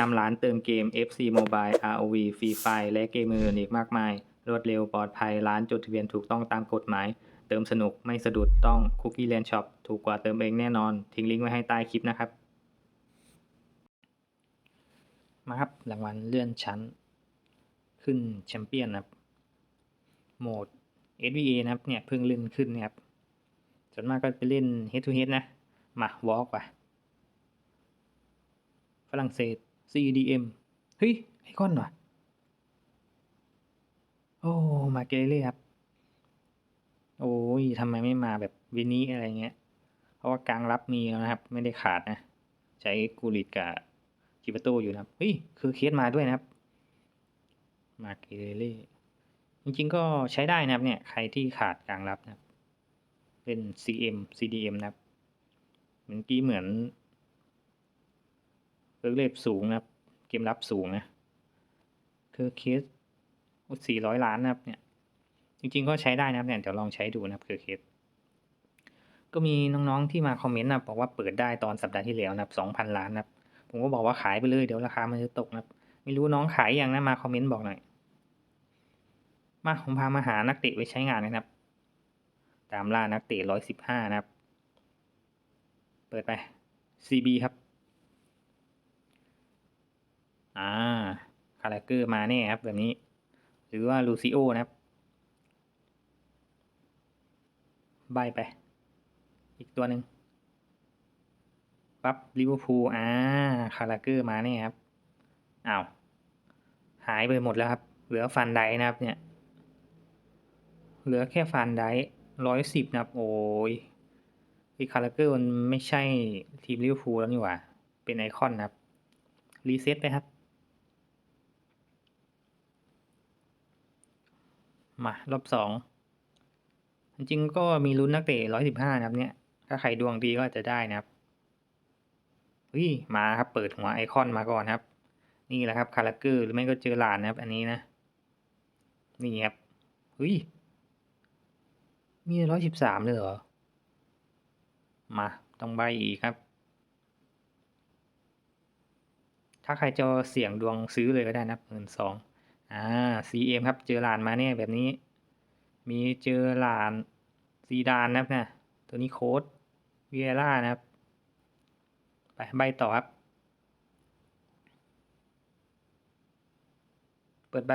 นำร้านเติมเกม FC Mobile ROV Free Fire และเกมอื่นอีกมากมาย รวดเร็วปลอดภัยร้านจดทะเบียนถูกต้องตามกฎหมาย เติมสนุกไม่สะดุดต้อง Cookie Land Shop ถูกกว่าเติมเองแน่นอน ทิ้งลิงก์ไว้ให้ใต้คลิปนะครับ มาครับรางวัลเลื่อนชั้น ขึ้นแชมเปี้ยนนะครับ โหมด SVA นะครับเนี่ยเพิ่งเลื่อนขึ้นนะครับส่วนมากก็ไปเล่น Head to Head นะ มาวอล์กว่ะฝรั่งเศส CDM เฮ้ย ไอคอนว่ะ โอ้ มาเกเร่ครับ โอ้ยทำไมไม่มาแบบวินี้อะไรเงี้ย เพราะว่ากลางรับมีแล้วนะครับ ไม่ได้ขาดนะ ใช้กูริตกับจิปโตอยู่นะครับ เฮ้ย คือเคสมาด้วยนะครับ มาเกเร่จริงๆก็ใช้ได้นะครับเนี่ย ใครที่ขาดกลางรับนะครับ เป็น CM CDM นะครับ เมื่อกี้เหมือน เลิกเลฟสูงนะครับ เกมรับสูงนะคือเคสสี่ร้อยล้านนะครับเนี่ย จริงๆก็ใช้ได้นะครับเนี่ยเดี๋ยวลองใช้ดูนะครับคือเคสก็มีน้องๆที่มาคอมเมนต์นะบอกว่าเปิดได้ตอนสัปดาห์ที่แล้วนะครับสองพันล้านนะครับ ผมก็บอกว่าขายไปเลยเดี๋ยวราคามันจะตกนะครับ ไม่รู้น้องขายยังนะมาคอมเมนต์บอกหน่อย มาผมพามาหานักเตะไว้ใช้งานนะครับ ตามล่านักเตะร้อยสิบห้านะครับ เปิดไป CB ครับ อ่าคาราเกอร์มาแน่ครับแบบนี้ หรือว่าลูซิโอนะครับ ใบไป อีกตัวหนึ่งปั๊บลิเวอร์พูลอ่าคาราเกอร์มาแน่ครับอ้าวหายไปหมดแล้วครับ เหลือฟันไดนะครับ เนี่ย เหลือแค่ฟันไดร้อยสิบนะครับ โอ้ยอีคาราเกอร์มันไม่ใช่ทีมลิเวอร์พูลแล้วนี่หว่า เป็นไอคอนนะครับ รีเซ็ตไปครับ มารอบสองจริงก็มีลุ้นนักเตะร้อยสิบห้านะครับเนี่ย ถ้าใครดวงดีก็จะได้นะครับเฮ้ยมาครับเปิดหัวไอคอนมาก่อนครับ นี่แหละครับคาราเกอร์หรือไม่ก็เจอหลานนะครับ อันนี้นะ นี่ครับเฮ้ยมีร้อยสิบสามเลยเหรอ มาต้องใบอีกครับ ถ้าใครจะเสี่ยงดวงซื้อเลยก็ได้นะหมื่นสอง อ่า CM ครับ เจอหลานมาเนี่ยแบบนี้ มีเจอหลานซีดานนะครับนะตัวนี้โค้ดเวียร่านะครับ ไปใบต่อครับ เปิดใบ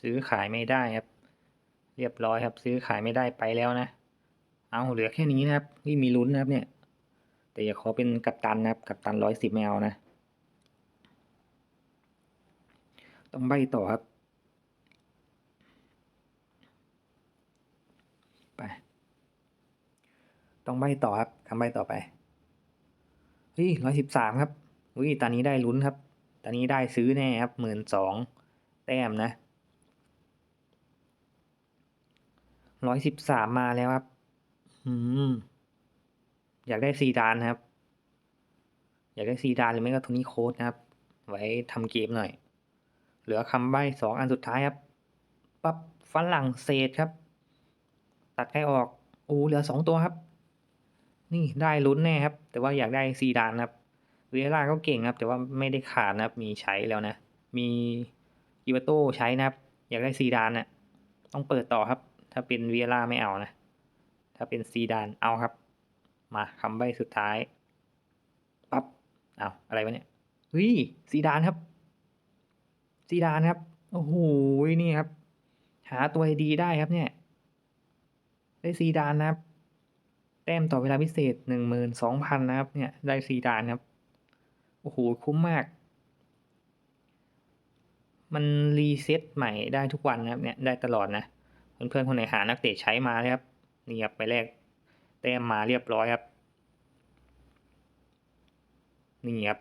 ซื้อขายไม่ได้ครับ เรียบร้อยครับ ซื้อขายไม่ได้ไปแล้วนะ เอาเหลือแค่นี้นะครับนี่มีลุ้นนะครับเนี่ย แต่อย่าขอเป็นกัปตันนะครับ กัปตันร้อยสิบแมวนะ ต้องใบต่อครับ ไป ต้องใบต่อครับคำใบต่อไปเฮ้ยร้อยสิบสามครับอุ้ยตอนนี้ได้ลุ้นครับ ตอนนี้ได้ซื้อแน่ครับหมื่นสองแต้มนะร้อยสิบสามมาแล้วครับ อืม อยากได้ซีดานครับ อยากได้ซีดานหรือไม่ก็โทนี่โค้ดนะครับ ไว้ทำเกมหน่อย เหลือคำใบ้สองอันสุดท้ายครับ ปั๊บฝรั่งเศสครับ ตัดใครออกอ้เหลือสองตัวครับ นี่ได้ลุ้นแน่ครับ แต่ว่าอยากได้ซีดานครับเวล่าก็เก่งครับ แต่ว่าไม่ได้ขาดนะครับ มีใช้แล้วนะ มีอีวาโต้ใช้นะครับ อยากได้ซีดานนะ่ะต้องเปิดต่อครับ ถ้าเป็นเวียร่าไม่เอานะ ถ้าเป็นซีดานเอาครับ มาคำใบ้สุดท้ายปั๊บเอาอะไรวะเนี่ยเฮ้ยซีดานครับซีดานครับโอ้โหนี่ครับ หาตัวดีได้ครับเนี่ย ได้ซีดานนะครับ แต้มต่อเวลาพิเศษหนึ่งหมื่นสองพันนะครับ เนี่ย ได้ซีดานครับ โอ้โห คุ้มมาก มันรีเซ็ตใหม่ได้ทุกวันนะครับ เนี่ย ได้ตลอดนะ เพื่อนๆคนไหนหานักเตะใช้มาเลยครับ นี่ครับไปแรกแต้มมาเรียบร้อยครับ นี่ครับ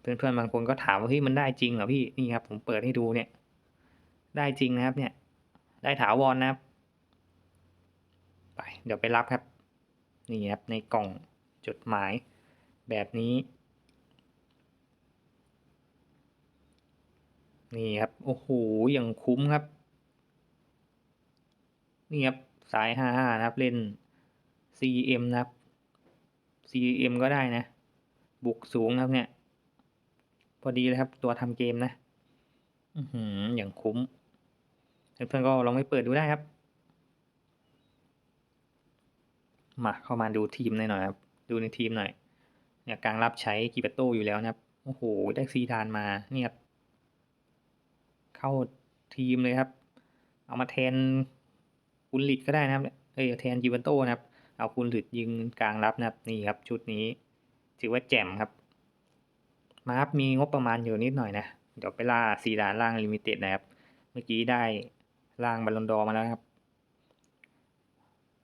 เพื่อนๆบางคนก็ถามว่าเฮ้ยมันได้จริงเหรอพี่ นี่ครับ ผมเปิดให้ดูเนี่ย ได้จริงนะครับ เนี่ย ได้ถาวรนนะครับ ไป เดี๋ยวไปรับครับ นี่ครับในกล่องจดหมายแบบนี้ นี่ครับ โอ้โหอย่างคุ้มครับ นี่ครับ สายห้าห้านะครับ เล่น CM นะครับ CM ก็ได้นะ บุกสูงครับเนี่ยผอดีเลยครับ ตัวทำเกมนะอือหืออย่างคุ้มเพื่อนๆก็ลองไปเปิดดูได้ครับ มาเข้ามาดูทีมหน่อยครับดูในทีมหน่อยเนี่ยกลางรับใช้กิปโตอยู่แล้วนะครับโอ้โหได้ซีดานมาเนี่ยเข้าทีมเลยครับ เอามาแทนคุณลิดก็ได้นะครับเอ้ยแทนกิปโตนะครับ เอาคุณลิดยิงกลางรับนะครับนี่ครับ ชุดนี้ ถือว่าแจ่มครับ มาครับมีงบประมาณอยู่นิดหน่อยนะเดี๋ยวไปล่าซีดานล่างลิมิเต็ดนะครับ เมื่อกี้ได้ล่างบอลลอนดอมาแล้วครับ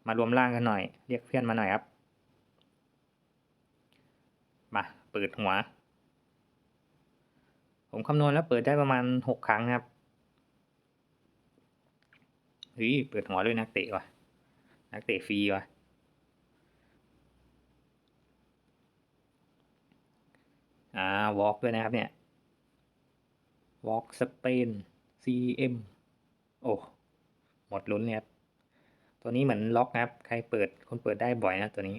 มารวมล่างกันหน่อย เรียกเพื่อนมาหน่อยครับ มาเปิดหัว ผมคำนวณแล้วเปิดได้ประมาณหกครั้งครับเฮ้ยเปิดหัวด้วยนักเตะว่ะ นักเตะฟรีว่ะ อ่าวอล์กด้วยนะครับเนี่ยวอล์กสเปน CM โอ้ หมดลุ้นเลยครับ ตัวนี้เหมือนล็อกนะครับ ใครเปิดคนเปิดได้บ่อยนะตัวนี้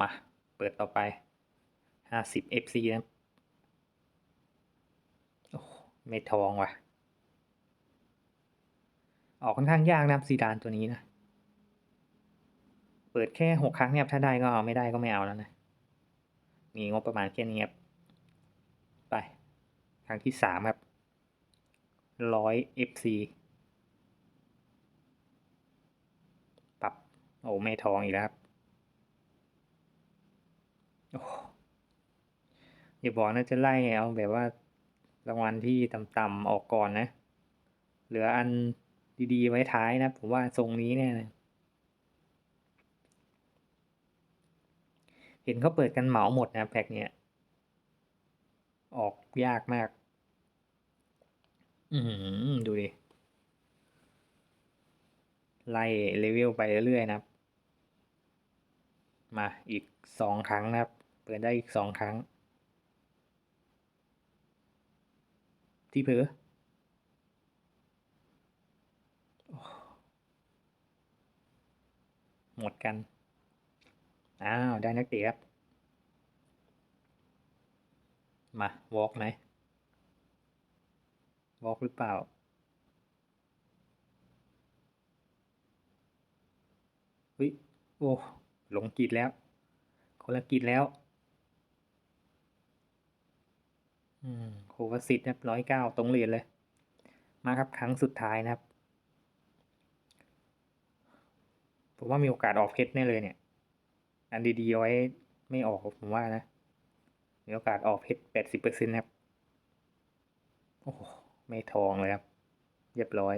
มา เปิดต่อไป 50 FC นะโอ้ไม่ทองว่ะ ออกค่อนข้างยากนะครับซีดานตัวนี้นะ เปิดแค่หกครั้งเนี่ยถ้าได้ก็เอาไม่ได้ก็ไม่เอาแล้วนะ มีงบประมาณแค่นี้ครับ ไป ครั้งที่สามครับ ร้อย FC ปรับโอ้ไม่ทองอีกแล้วครับโอ้อย่าบอกนะจะไล่เอาแบบว่ารางวัลที่ต่ำๆออกก่อนนะ เหลืออันดีๆไว้ท้ายนะ ผมว่าทรงนี้แน่เลยเห็นเขาเปิดกันเหมาหมดนะแพ็กเนี้ย ออกยากมาก อืมดูดิ ไล่เลเวลไปเรื่อยๆนะครับ มาอีกสองครั้งนะครับ เปิดได้อีกสองครั้ง ที่เผลอหมดกัน อ้าว ได้นักเตะครับ มาวอล์กไหม วอกหรือเปล่า เฮ้ย โอ้ หลงกิดแล้ว คนละกิดแล้ว อืมโควาสิตนะครับร้อยเก้าตรงเหรียญเลย มาครับครั้งสุดท้ายนะครับ ผมว่ามีโอกาสออกเพชรแน่เลยเนี่ย อันดีๆไว้ไม่ออกผมว่านะ มีโอกาสออกเพชรแปดสิบเปอร์เซ็นต์ครับ โอ้โห ไม่ทองเลยครับ เรียบร้อย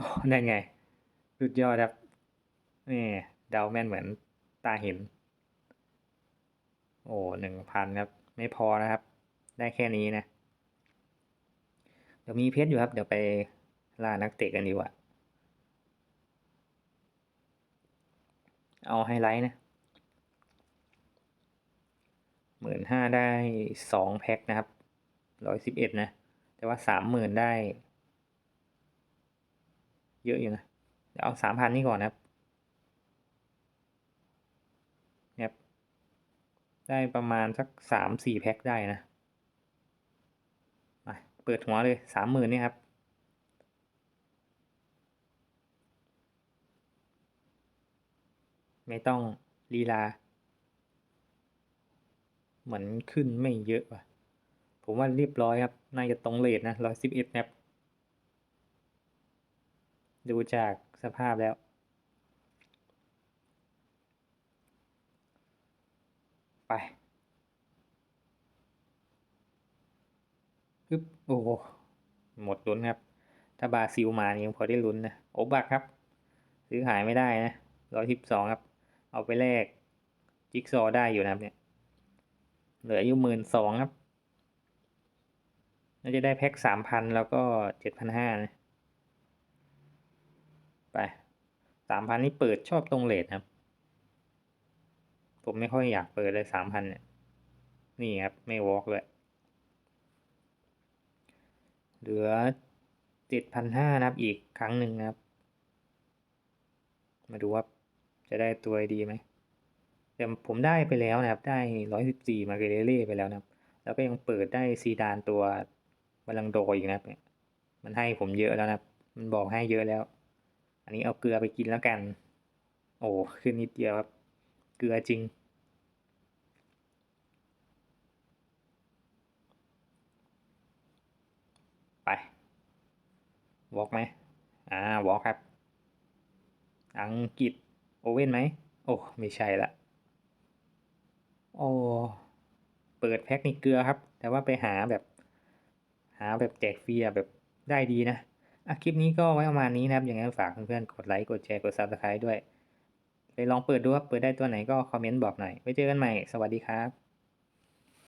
อ้ได้ไง สุดยอดครับ นี่เดาแม่นเหมือนตาเห็น โอ้หนึ่งพันครับ ไม่พอนะครับ ได้แค่นี้นะ เดี๋ยวมีเพชรอยู่ครับ เดี๋ยวไปล่านักเตะกันดีกว่า เอาไฮไลท์นะหมื่ นห้าได้สองแพ็คนะครับร้อยสิบเอ็ดนะ แต่ว่าสามหมื่นได้ เยอะอยู่นะ เดี๋ยวเอาสามพันนี่ก่อนนะครับเนี่ยได้ประมาณสักสามสี่แพ็คได้นะมาเปิดหัวเลยสามหมื่นนี่ครับไม่ต้องลีลา มือนขึ้นไม่เยอะว่ะ ผมว่าเรียบร้อยครับ น่าจะตรงเลทนะร้อยสิบเอ็ดแนบดูจากสภาพแล้ว ไปปึ๊บโอ้โหหมดลุ้นครับ ถ้าบาซิลมานี่ยังพอได้ลุ้นนะ โอบักครับ ซื้อขายไม่ได้นะร้อยสิบสองครับ เอาไปแลกจิ๊กซอได้อยู่นะครับเนี่ย เหลืออยู่หมื่นสองครับน่าจะได้แพ็คสามพันแล้วก็เจ็ดพันห้านะไปสามพันนี่เปิดชอบตรงเลทครับ ผมไม่ค่อยอยากเปิดเลยสามพันเนี่ย นี่ครับ ไม่วอล์กเลย เหลือเจ็ดพันห้านะครับอีกครั้งหนึ่งนะครับ มาดูว่าจะได้ตัวดีไหม แต่ผมได้ไปแล้วนะครับ ได้ร้อยสิบสี่มาเกเรเล่ไปแล้วนะครับ แล้วก็ยังเปิดได้ซีดานตัวบาลังโดอีกนะครับ มันให้ผมเยอะแล้วนะครับ มันบอกให้เยอะแล้ว อันนี้เอาเกลือไปกินแล้วกัน โอ้ขึ้นนิดเดียวครับ เกลือจริง ไปวอล์กไหมอ่าวอล์กครับ อังกฤษโอเว่นไหม โอ้ ไม่ใช่ละ โอ้เปิดแพ็คนี่เกลือครับ แต่ว่าไปหาแบบ หาแบบแจกฟรีแบบได้ดีนะอะคลิปนี้ก็ไว้ประมาณนี้นะครับ อย่างนั้นฝากเพื่อนๆ กดไลค์ กดแชร์ กด Subscribe ด้วย ไปลองเปิดดูครับ เปิดได้ตัวไหนก็คอมเมนต์บอกหน่อย ไว้เจอกันใหม่ สวัสดีครับ